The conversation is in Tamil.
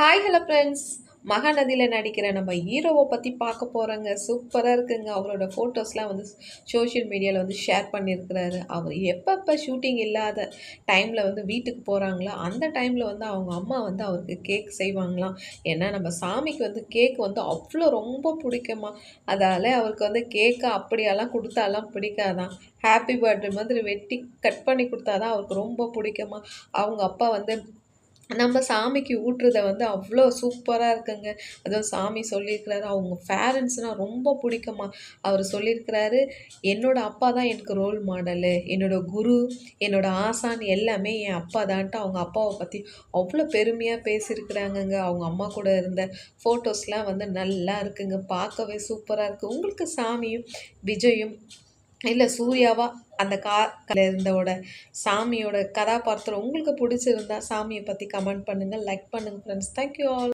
ஹாய் ஹலோ ஃப்ரெண்ட்ஸ் மகாநதியில் நடிக்கிற நம்ம ஹீரோவை பற்றி பார்க்க போகிறோங்க சூப்பராக இருக்குங்க. அவரோட ஃபோட்டோஸ்லாம் வந்து சோஷியல் மீடியாவில் வந்து ஷேர் பண்ணியிருக்கிறாரு. அவர் எப்பப்போ ஷூட்டிங் இல்லாத டைமில் வந்து வீட்டுக்கு போகிறாங்களோ அந்த டைமில் வந்து அவங்க அம்மா வந்து அவருக்கு கேக் செய்வாங்களாம். ஏன்னா நம்ம சாமிக்கு வந்து கேக் வந்து அவ்வளோ ரொம்ப பிடிக்குமா. அதால் அவருக்கு வந்து கேக்கை அப்படியெல்லாம் கொடுத்தாலாம் பிடிக்காதான் ஹாப்பி பர்த்டே மாதிரி வெட்டி கட் பண்ணி கொடுத்தாதான் அவருக்கு ரொம்ப பிடிக்குமா. அவங்க அப்பா வந்து நம்ம சாமிக்கு ஊட்டுறத வந்து அவ்வளோ சூப்பராக இருக்குங்க. அதுவும் சாமி சொல்லியிருக்கிறாரு. அவங்க பேரண்ட்ஸ்னால் ரொம்ப பிடிக்குமா அவர் சொல்லியிருக்கிறாரு என்னோடய அப்பா தான் எனக்கு ரோல் மாடலு என்னோடய குரு என்னோடய ஆசான் எல்லாமே என் அப்பா தான்ட்டு அவங்க அப்பாவை பற்றி அவ்வளோ பெருமையாக பேசியிருக்கிறாங்கங்க. அவங்க அம்மா கூட இருந்த ஃபோட்டோஸ்லாம் வந்து நல்லா இருக்குங்க. பார்க்கவே சூப்பராக இருக்குது உங்களுக்கு சாமியும் விஜயும் இல்லை சூர்யாவா? அந்த கா இருந்தோட சாமியோட கதாபாத்திரம் உங்களுக்கு பிடிச்சிருந்தா சாமியை பற்றி கமெண்ட் பண்ணுங்கள் லைக் பண்ணுங்கள் ஃப்ரெண்ட்ஸ் தேங்க்யூ ஆல்